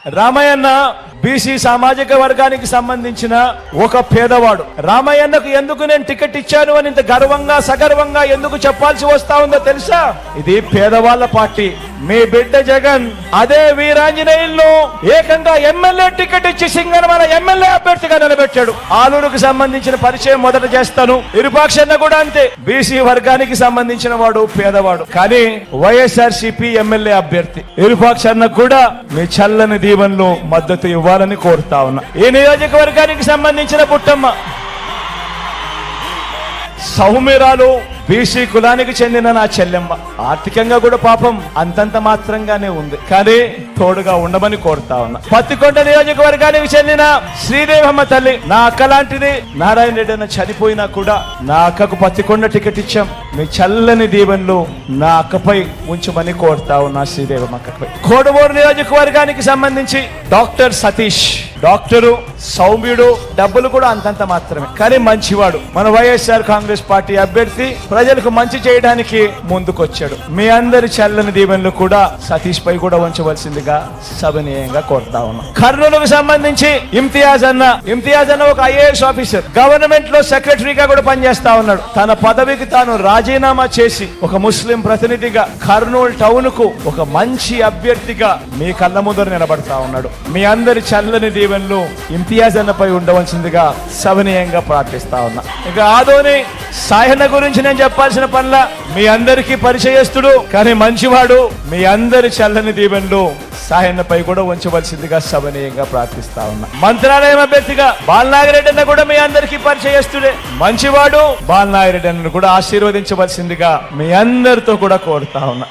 రామయ్యన్న BC సామాజిక వర్గానికి సంబంధించిన ఒక పేదవాడు రామయ్యన్నకు ఎందుకు నేను టికెట్ ఇచ్చాను అని ఇంత గర్వంగా సగర్వంగా ఎందుకు చెప్పాల్సి వస్తా ఉందో తెలుసా? ఇది పేదవాళ్ళ పార్టీ. మీ బిడ్డ జగన్ అదే వీరాంజనేయుల్లో ఏకంగా ఎమ్మెల్యే టికెట్ ఇచ్చి సింగనమల ఎమ్మెల్యే అభ్యర్థిగా నిలబెట్టాడు. ఆలూరుకు సంబంధించిన పరిచయం మొదట చేస్తాను. ఇరుపాక్షన్న కూడా అంతే. బీసీ వర్గానికి సంబంధించిన వాడు పేదవాడు. కానీ వైఎస్ఆర్ సిపి ఎమ్మెల్యే అభ్యర్థి. ఇరుపాక్షన్న కూడా మీ చల్లని దీవెనలో మద్దతు ఇవ్వాలని కోరుతా ఉన్నా. ఈ నియోజకవర్గానికి సంబంధించిన పుట్టమ్మ. సౌమ్యరాలు బీసీ కులానికి చెందిన నా చెల్లెమ్మ. ఆర్థికంగా కూడా పాపం అంతంత మాత్రంగానే ఉంది. కానీ తోడుగా ఉండమని కోరుతా ఉన్నా. పత్తికొండ నియోజకవర్గానికి చెందిన శ్రీదేవమ్మ తల్లి నా అక్క లాంటిది. నారాయణ రెడ్డి అన్న చనిపోయినా కూడా నా అక్కకు పత్తికొండ టికెట్ ఇచ్చాం. మీ చల్లని దీవెనలు నా అక్కపై ఉంచమని కోరుతా ఉన్నా శ్రీదేవమ్మ అక్కపై. కోడమూరు నియోజకవర్గానికి సంబంధించి డాక్టర్ సతీష్. డాక్టరు సౌమ్యుడు డబ్బులు కూడా అంతంత మాత్రమే. కానీ మంచివాడు. మన వైఎస్ఆర్ కాంగ్రెస్ పార్టీ అభ్యర్థి ప్రజలకు మంచి చేయడానికి ముందుకొచ్చాడు. మీ అందరి చల్లని దీవెనలు కూడా సతీష్ పై కూడా ఉంచవలసిందిగా సభనీయంగా కోరుతా ఉన్నాం. కర్నూలుకు సంబంధించి ఇమ్తియాజ్ అన్న ఇమ్తియాజ్ అన్న ఒక ఐఏఎస్ ఆఫీసర్. గవర్నమెంట్లో సెక్రటరీగా కూడా పనిచేస్తా ఉన్నాడు. తన పదవికి తాను రాజీనామా చేసి ఒక ముస్లిం ప్రతినిధిగా కర్నూలు టౌన్కు ఒక మంచి అభ్యర్థిగా మీ కళ్ళ ముందర నిలబడతా ఉన్నాడు. మీ అందరి చల్లని దీవెనలు ఇమ్తియాజ్ అన్నపై ఉండవలసిందిగా సవనీయంగా ప్రార్థిస్తా ఉన్నా. ఇక ఆదోని సాయన్న గురించి నేను చెప్పాల్సిన పనుల మీ అందరికీ పరిచయస్తుడు కానీ మంచివాడు మీ అందరి చల్లని దీవెనలు సాయన్నపై కూడా ఉంచవలసిందిగా సవనీయంగా ప్రార్థిస్తా ఉన్నా. మంత్రాలయం అభ్యర్థిగా బాలనాగిరెడ్డి అన్న కూడా మీ అందరికీ పరిచయస్తుడే. మంచివాడు బాలనాగిరెడ్డి అన్న కూడా ఆశీర్వదించవలసిందిగా మీ అందరితో కూడా కోరుతా ఉన్నా.